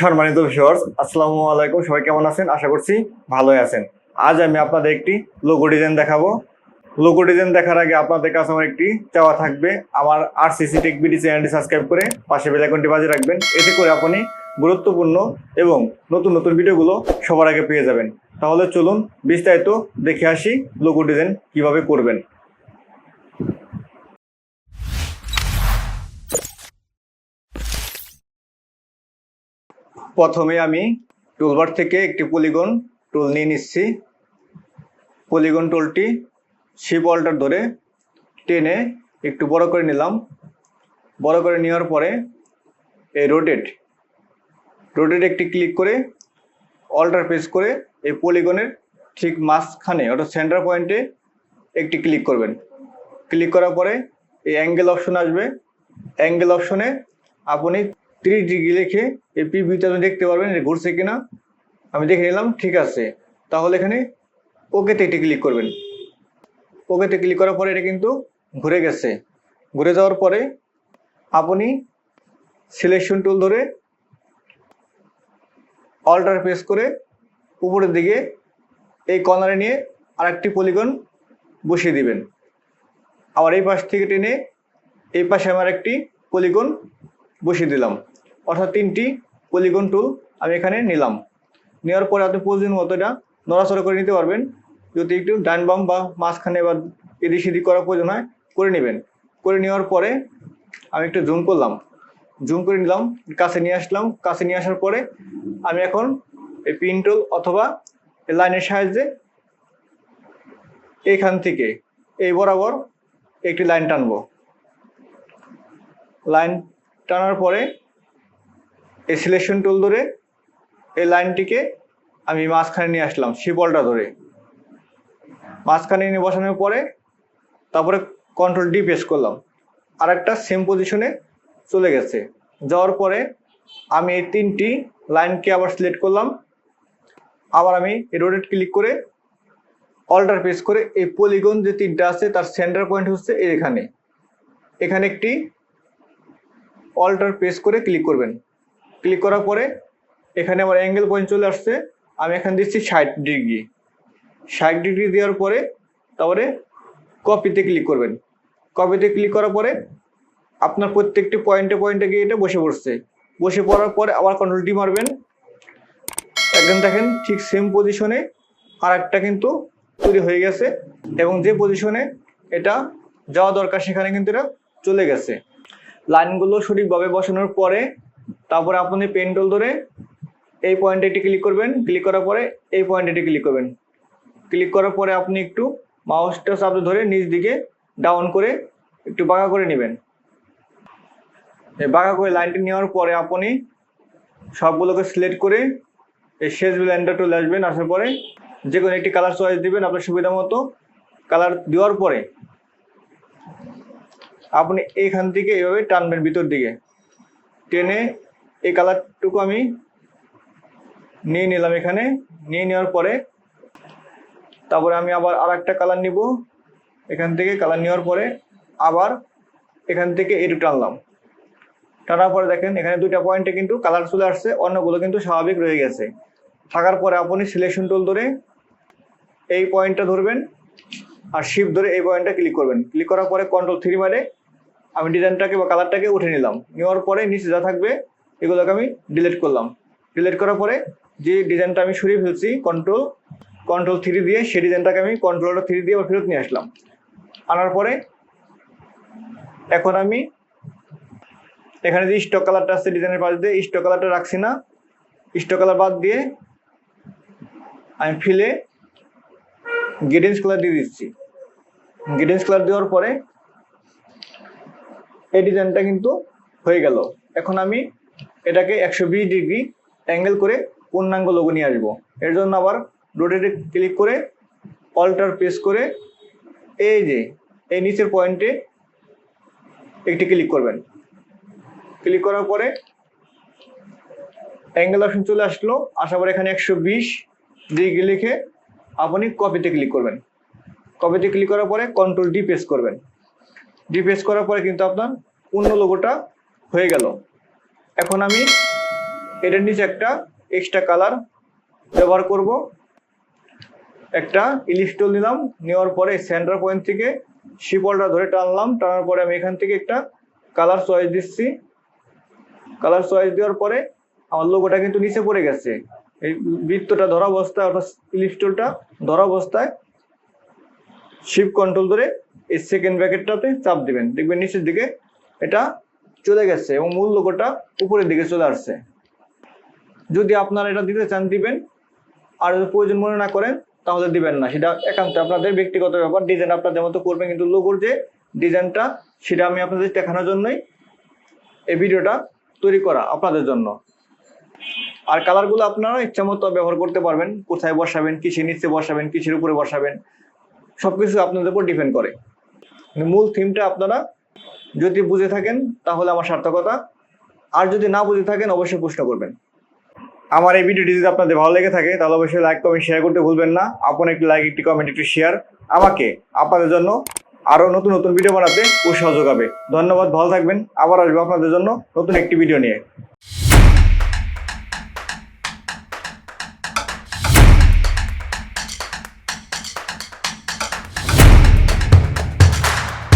সম্মানিত ভিউয়ার্স আসসালামু আলাইকুম। সবাই কেমন আছেন? আশা করছি ভালোই আছেন। আজ আমি আপনাদের একটি লোগো ডিজাইন দেখাবো। লোগো ডিজাইন দেখার আগে আপনাদের কাছে আমার একটি চাওয়া থাকবে। আমার আর সিসি টেক বিডি চ্যানেলটি সাবস্ক্রাইব করে পাশে বেল আইকনটি বাজিয়ে রাখবেন। এতে করে আপনি গুরুত্বপূর্ণ এবং নতুন নতুন ভিডিওগুলো সবার আগে পেয়ে যাবেন। তাহলে চলুন বিস্তারিত দেখে আসি লোগো ডিজাইন কীভাবে করবেন। প্রথমে আমি টুলবার থেকে একটি পলিগন টুল নিয়ে নিচ্ছি। পলিগন টুলটি শিপ অল্টার ধরে টেনে একটু বড় করে নিলাম। বড় করে নেওয়ার পরে এই রোটেট রোটেট একটি ক্লিক করে অল্টার প্রেস করে এই পলিগনের ঠিক মাঝখানে অর্থাৎ সেন্টার পয়েন্টে একটি ক্লিক করবেন। ক্লিক করার পরে এই অ্যাঙ্গেল অপশন আসবে। অ্যাঙ্গেল অপশনে আপনি তিরিশ ডিগ্রি লিখে এই পিভিতে আপনি দেখতে পারবেন এটা ঘুরছে কিনা। আমি দেখে নিলাম, ঠিক আছে। তাহলে এখানে ওকেতে এটি ক্লিক করবেন। ওকেতে ক্লিক করার পরে এটা কিন্তু ঘুরে গেছে। ঘুরে যাওয়ার পরে আপনি সিলেকশন টুল ধরে অল্টার প্রেস করে উপরের দিকে এই কর্নারে নিয়ে আরেকটি পলিগন বসিয়ে দিবেন। আবার এই পাশ থেকে টেনে এই পাশে আমার একটি পলিগন বসিয়ে দিলাম। অর্থাৎ তিনটি পলিগন টুল আমি এখানে নিলাম। নেওয়ার পরে আপনি প্রয়োজন মতো এটা নড়াচড়া করে নিতে পারবেন। যদি একটু ডান বাম বা মাঝখানে বা এদিক সেদিক করার প্রয়োজন হয়, করে নেবেন। করে নেওয়ার পরে আমি একটু জুম করলাম। জুম করে নিলাম, কাছে নিয়ে আসলাম। কাছে নিয়ে আসার পরে আমি এখন এই পিন টুল অথবা লাইনের সাহায্যে এইখান থেকে এই বরাবর একটি লাইন টানবো। লাইন টানার পরে এই সিলেকশন টুল ধরে এই লাইনটিকে আমি মাঝখানে নিয়ে আসলাম, শিবলটা ধরে। মাঝখানে নিয়ে বসানোর পরে তারপরে কন্ট্রোল ডি প্রেস করলাম। আর একটা সেম পজিশনে চলে গেছে। যাওয়ার পরে আমি এই তিনটি লাইনকে আবার সিলেক্ট করলাম। আবার আমি রোটেট ক্লিক করে অল্টার প্রেস করে এই পলিগন যে তিনটা আছে তার সেন্টার পয়েন্ট হচ্ছে এখানে। এখানে একটি অল্টার প্রেস করে ক্লিক করবেন। ক্লিক করার পরে এখানে আমার অ্যাঙ্গেল পয়েন্ট চলে আসছে। আমি এখানে দিচ্ছি ষাট ডিগ্রি ষাট ডিগ্রি দেওয়ার পরে তারপরে কপিতে ক্লিক করবেন। কপিতে ক্লিক করার পরে আপনার প্রত্যেকটি পয়েন্টে পয়েন্টে গিয়ে এটা বসে পড়ছে। বসে পড়ার পরে আবার কন্ট্রোল ডি মারবেন। একদম দেখেন ঠিক সেম পজিশনে আর একটা কিন্তু তৈরি হয়ে গেছে এবং যে পজিশনে এটা যাওয়া দরকার সেখানে কিন্তু এটা চলে গেছে। লাইনগুলো সঠিকভাবে বসানোর পরে তারপরে আপনি পেন্টল ধরে এই পয়েন্টে একটি ক্লিক করবেন। ক্লিক করার পরে এই পয়েন্টে একটি ক্লিক করবেন। ক্লিক করার পরে আপনি একটু মাউসটা চাপে ধরে নিচ দিকে ডাউন করে একটু বাঁকা করে নেবেন। বাঁকা করে লাইনটি নেওয়ার পরে আপনি সবগুলোকে সিলেক্ট করে এই শেষ লাইনটা চলে আসবেন। আসার পরে যে কোনো একটি কালার চয়েস দিবেন। আপনার সুবিধা মতো কালার দেওয়ার পরে আপনি এখান থেকে এইভাবে টানবেন ভিতর দিকে। টেনে এই কালারটুকু আমি নিয়ে নিলাম এখানে। নিয়ে নেওয়ার পরে তারপরে আমি আবার আর একটা কালার নিব। এখান থেকে কালার নেওয়ার পরে আবার এখান থেকে এটু টানলাম। টানার পরে দেখেন, এখানে দুইটা পয়েন্টে কিন্তু কালার চলে আসছে, অন্যগুলো কিন্তু স্বাভাবিক রয়ে গেছে। থাকার পরে আপনি সিলেকশন টুল ধরে এই পয়েন্টটা ধরবেন আর শিপ ধরে এই পয়েন্টটা ক্লিক করবেন। ক্লিক করার পরে কন্ট্রোল থ্রি মারে আমি ডিজাইনটাকে বা কালারটাকে উঠে নিলাম। নেওয়ার পরে নিচে যা থাকবে, এগুলোকে আমি ডিলিট করলাম। ডিলিট করার পরে যে ডিজাইনটা আমি সরিয়ে ফেলছি কন্ট্রোল কন্ট্রোল থ্রি দিয়ে, সেই ডিজাইনটাকে আমি কন্ট্রোলটা থ্রি দিয়ে ফেরত নিয়ে আসলাম। আনার পরে এখন আমি এখানে যে স্টক কালারটা আছে ডিজাইনের পাশ দিয়ে স্টক কালারটা রাখছি না। স্টক কালার বাদ দিয়ে আমি ফিলে গেডেন্স কালার দিয়ে দিচ্ছি। গেডেন্স কালার দেওয়ার পরে এই ডিজাইনটা কিন্তু হয়ে গেল। এখন আমি এটাকে একশো বিশ ডিগ্রি অ্যাঙ্গেল করে পূর্ণাঙ্গ লোগো নিয়ে আসব। এর জন্য আবার রোটেটে ক্লিক করে অল্টার প্রেস করে এই যে, এই নিচের পয়েন্টে একটি ক্লিক করবেন। ক্লিক করার পরে অ্যাঙ্গেল অপশন চলে আসলো। আসার পরে এখানে একশো বিশ ডিগ্রি লিখে আপনি কপিতে ক্লিক করবেন। কপিতে ক্লিক করার পরে কন্ট্রোল ডি প্রেস করবেন। ডি করার পরে কিন্তু আপনার পূর্ণ লোগোটা হয়ে গেল। এখন আমি এটার নিচে একটা এক্সট্রা কালার ব্যবহার করব। একটা ইলিস্টল নিলাম, নেওয়ার পরে সেন্টার পয়েন্ট থেকে শিপলটা ধরে টানলাম, টানার পরে আমি এখান থেকে একটা কালার চয়েস দিচ্ছি। কালার চয়েস দেওয়ার পরে আমার লোগোটা কিন্তু নিচে পড়ে গেছে। এই বৃত্তটা ধরা অবস্থায় অর্থাৎ ইলিস্টলটা ধরা অবস্থায় শিপ কন্ট্রোল ধরে এই সেকেন্ড ব্র্যাকেটটাতে চাপ দিবেন। দেখবেন নিচের দিকে এটা চলে গেছে এবং মূল লোগোটা উপরের দিকে চলে আসছে। যদি আপনারা এটা দিতে চান, দিবেন। আর যদি প্রয়োজন মনে না করেন, তাহলে দিবেন না। সেটা একান্ত আপনাদের ব্যক্তিগত ব্যাপার। ডিজাইন আপনাদের মতো করবেন, কিন্তু লোগোর যে ডিজাইনটা সেটা আমি আপনাদের দেখানোর জন্যই এই ভিডিওটা তৈরি করা আপনাদের জন্য। আর কালারগুলো আপনারা ইচ্ছা মতো ব্যবহার করতে পারবেন। কোথায় বসাবেন, কিসের নিচে বসাবেন, কিসের উপরে বসাবেন। সবকিছু আপনাদের উপর ডিপেন্ড করে। মূল থিমটা আপনারা যদি বুঝে থাকেন, তাহলে আমার সার্থকতা। আর যদি না বুঝে থাকেন, অবশ্যই প্রশ্ন করবেন। আমার এই ভিডিওটি যদি আপনাদের ভালো লেগে থাকে, তাহলে অবশ্যই লাইক কমেন্ট শেয়ার করতে ভুলবেন না। আপন একটি লাইক একটি কমেন্ট একটি শেয়ার আমাকে, আপনাদের জন্য আরও নতুন নতুন ভিডিও বানাতে উৎসাহ যোগাবে। ধন্যবাদ, ভালো থাকবেন। আবার আসব আপনাদের জন্য নতুন একটি ভিডিও নিয়ে।